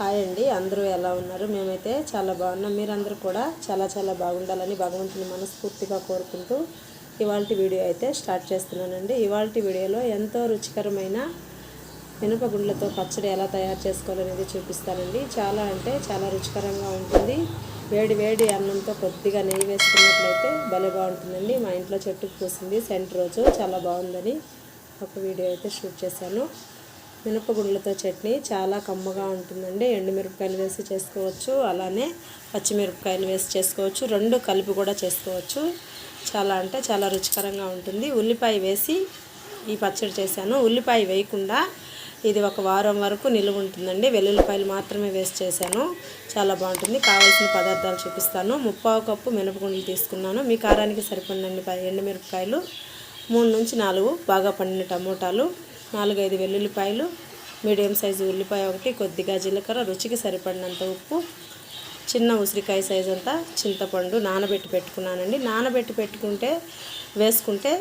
Hi అండి. అందరూ ఎలా ఉన్నారు? మేమైతే చాలా బాగున్నాం. మీరందరూ కూడా చాలా చాలా బాగుండాలని భగవంతుని మనస్ఫూర్తిగా కోరుకుంటూ ఇవాళ వీడియో అయితే స్టార్ట్ చేస్తున్నానండి. ఇవాళ వీడియోలో ఎంతో రుచికరమైన మినపగుండ్లతో పచ్చడి ఎలా తయారు చేసుకోవాలనేది చూపిస్తానండి. చాలా అంటే చాలా రుచికరంగా ఉంటుంది. వేడి వేడి అన్నంతో కొద్దిగా నెయ్యి వేసుకున్నట్లయితే భలే బాగుంటుందండి. మా ఇంట్లో చెట్టుకు పూసింది సెంట్ రోజు. చాలా బాగుందని ఒక వీడియో అయితే షూట్ చేశాను. మినపగుండ్లతో చట్నీ చాలా కమ్మగా ఉంటుందండి. ఎండుమిరపకాయలు వేసి చేసుకోవచ్చు అలానే పచ్చిమిరపకాయలు వేసి చేసుకోవచ్చు రెండు కలిపి కూడా చేసుకోవచ్చు. చాలా అంటే చాలా రుచికరంగా ఉంటుంది. ఉల్లిపాయ వేసి ఈ పచ్చడి చేశాను. ఉల్లిపాయ వేయకుండా ఇది ఒక వారం వరకు నిలువ ఉంటుందండి. వెల్లుల్లిపాయలు మాత్రమే వేసి చేశాను. చాలా బాగుంటుంది. కావాల్సిన పదార్థాలు చూపిస్తాను. ముప్పావు కప్పు మినపగుండలు తీసుకున్నాను. మీ కారానికి సరిపడినండి ఎండుమిరపకాయలు మూడు నుంచి నాలుగు బాగా పండిన టమోటాలు నాలుగైదు వెల్లుల్లిపాయలు మీడియం సైజు ఉల్లిపాయ ఒకటి కొద్దిగా జీలకర్ర రుచికి సరిపడినంత ఉప్పు చిన్న ఉసిరికాయ సైజ్ అంతా చింతపండు నానబెట్టి పెట్టుకున్నానండి. నానబెట్టి పెట్టుకుంటే వేసుకుంటే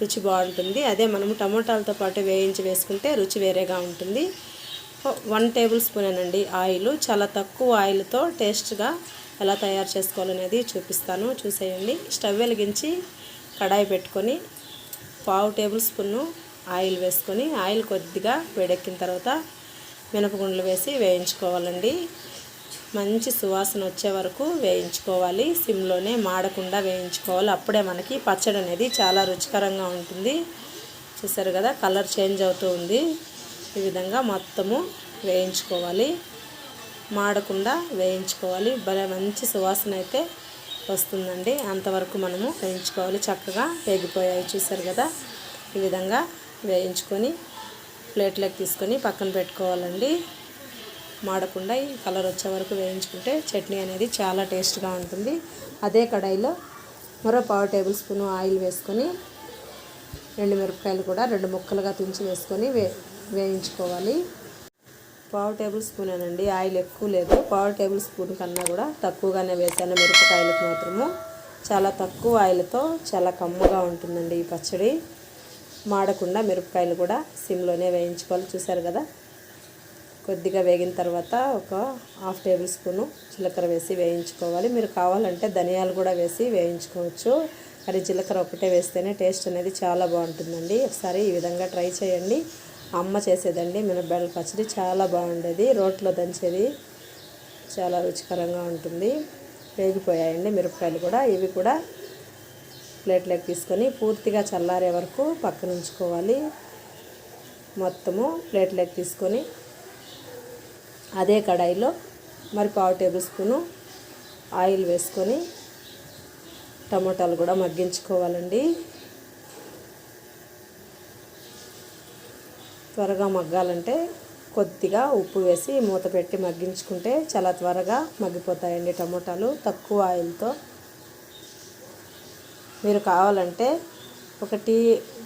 రుచి బాగుంటుంది. అదే మనము టమోటాలతో పాటు వేయించి వేసుకుంటే రుచి వేరేగా ఉంటుంది. వన్ టేబుల్ స్పూన్ అండి ఆయిల్. చాలా తక్కువ ఆయిల్తో టేస్ట్గా ఎలా తయారు చేసుకోవాలనేది చూపిస్తాను. చూసేయండి. స్టవ్ వెలిగించి కడాయి పెట్టుకొని పావు టేబుల్ స్పూను ఆయిల్ వేసుకొని ఆయిల్ కొద్దిగా వేడెక్కిన తర్వాత మినపగుండ్లు వేసి వేయించుకోవాలండి. మంచి సువాసన వచ్చే వరకు వేయించుకోవాలి. సిమ్లోనే మాడకుండా వేయించుకోవాలి. అప్పుడే మనకి పచ్చడి అనేది చాలా రుచికరంగా ఉంటుంది. చూసారు కదా కలర్ చేంజ్ అవుతూ ఉంది. ఈ విధంగా మొత్తము వేయించుకోవాలి. మాడకుండా వేయించుకోవాలి. భలే మంచి సువాసన అయితే వస్తుందండి. అంతవరకు మనము వేయించుకోవాలి. చక్కగా వేగిపోయాయి. చూసారు కదా ఈ విధంగా వేయించుకొని ప్లేట్లోకి తీసుకొని పక్కన పెట్టుకోవాలండి. మాడకుండా ఈ కలర్ వచ్చే వరకు వేయించుకుంటే చట్నీ అనేది చాలా టేస్ట్గా ఉంటుంది. అదే కడాయిలో మరో పావు టేబుల్ స్పూన్ ఆయిల్ వేసుకొని రెండు మిరపకాయలు కూడా రెండు ముక్కలుగా తుంచి వేసుకొని వే వేయించుకోవాలి. పావు టేబుల్ స్పూన్ అనండి ఆయిల్ ఎక్కువ లేదు. పావు టేబుల్ స్పూన్ కన్నా కూడా తక్కువగానే వేసాను మిరపకాయలకు మాత్రము. చాలా తక్కువ ఆయిల్తో చాలా కమ్మగా ఉంటుందండి ఈ పచ్చడి. మాడకుండా మిరపకాయలు కూడా సిమ్లోనే వేయించుకోవాలి. చూసారు కదా? కొద్దిగా వేగిన తర్వాత ఒక హాఫ్ టేబుల్ స్పూను జీలకర్ర వేసి వేయించుకోవాలి. మీరు కావాలంటే ధనియాలు కూడా వేసి వేయించుకోవచ్చు. కానీ జీలకర్ర ఒకటే వేస్తేనే టేస్ట్ అనేది చాలా బాగుంటుందండి. ఒకసారి ఈ విధంగా ట్రై చేయండి. అమ్మ చేసేదండి మినపబెళ్ళ పచ్చడి చాలా బాగుండేది. రోట్లో దంచేది చాలా రుచికరంగా ఉంటుంది. వేగిపోయాయండి మిరపకాయలు కూడా. ఇవి కూడా ప్లేట్లోకి తీసుకొని పూర్తిగా చల్లారే వరకు పక్కన ఉంచుకోవాలి. మొత్తము ప్లేట్లోకి తీసుకొని అదే కడాయిలో మరి పావు టేబుల్ స్పూను ఆయిల్ వేసుకొని టమోటాలు కూడా మగ్గించుకోవాలండి. త్వరగా మగ్గాలంటే కొద్దిగా ఉప్పు వేసి మూత పెట్టి మగ్గించుకుంటే చాలా త్వరగా మగ్గిపోతాయండి టమోటాలు. తక్కువ ఆయిల్తో మీరు కావాలంటే ఒక టీ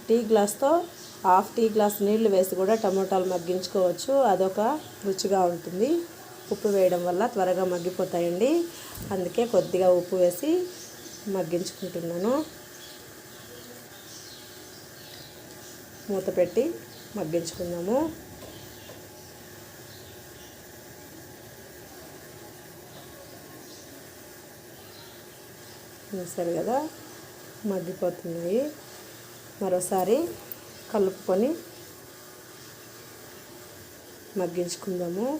టీ గ్లాస్తో హాఫ్ టీ గ్లాస్ నీళ్ళు వేసి కూడా టమోటాలు మగ్గించుకోవచ్చు. అదొక రుచిగా ఉంటుంది. ఉప్పు వేయడం వల్ల త్వరగా మగ్గిపోతాయండి. అందుకే కొద్దిగా ఉప్పు వేసి మగ్గించుకుంటున్నాను. మూత పెట్టి మగ్గించుకుందాము. సరే కదా? మగ్గిపోతున్నాయి. మరోసారి కలుపుకొని మగ్గించుకుందాము.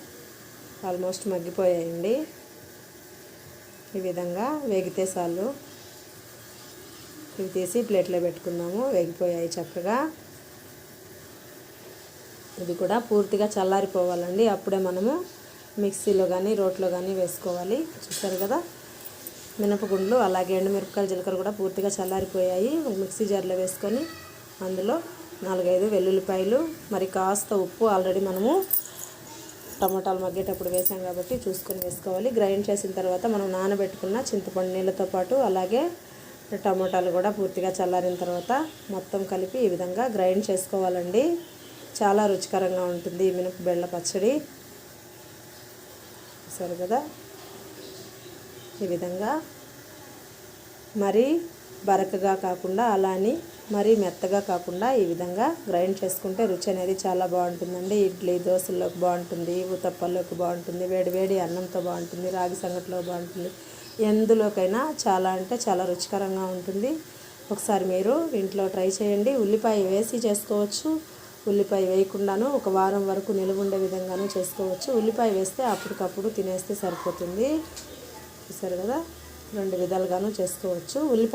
ఆల్మోస్ట్ మగ్గిపోయాయండి. ఈ విధంగా వేగితే చాలు. ఇవి తీసి ప్లేట్లో పెట్టుకుందాము. వేగిపోయాయి చక్కగా. ఇది కూడా పూర్తిగా చల్లారిపోవాలండి. అప్పుడే మనము మిక్సీలో కానీ రోట్లో కానీ వేసుకోవాలి. చూస్తారు కదా? మినపగుండ్లు అలాగే ఎండుమిరపకాయలు జీలకర్ర కూడా పూర్తిగా చల్లారిపోయాయి. మిక్సీ జార్లో వేసుకొని అందులో నాలుగైదు వెల్లుల్లిపాయలు మరి కాస్త ఉప్పు ఆల్రెడీ మనము టమాటాలు మగ్గేటప్పుడు వేసాం కాబట్టి చూసుకొని వేసుకోవాలి. గ్రైండ్ చేసిన తర్వాత మనం నానబెట్టుకున్న చింతపండు నీళ్ళతో పాటు అలాగే టమాటాలు కూడా పూర్తిగా చల్లారిన తర్వాత మొత్తం కలిపి ఈ విధంగా గ్రైండ్ చేసుకోవాలండి. చాలా రుచికరంగా ఉంటుంది ఈ మినప బెళ్ళ పచ్చడి. సరే కదా? ఈ విధంగా మరీ బరకగా కాకుండా అలా అని మరీ మెత్తగా కాకుండా ఈ విధంగా గ్రైండ్ చేసుకుంటే రుచి అనేది చాలా బాగుంటుందండి. ఇడ్లీ దోశల్లోకి బాగుంటుంది ఉతప్పల్లోకి బాగుంటుంది వేడి వేడి అన్నంతో బాగుంటుంది రాగి సంగట్లో బాగుంటుంది. ఎందులోకైనా చాలా అంటే చాలా రుచికరంగా ఉంటుంది. ఒకసారి మీరు ఇంట్లో ట్రై చేయండి. ఉల్లిపాయ వేసి చేసుకోవచ్చు. ఉల్లిపాయ వేయకుండాను ఒక వారం వరకు నిలువ ఉండే విధంగాను చేసుకోవచ్చు. ఉల్లిపాయ వేస్తే అప్పటికప్పుడు తినేస్తే సరిపోతుంది. చూసారు కదా? రెండు విధాలుగాను చేసుకోవచ్చు. ఉల్లిపాయ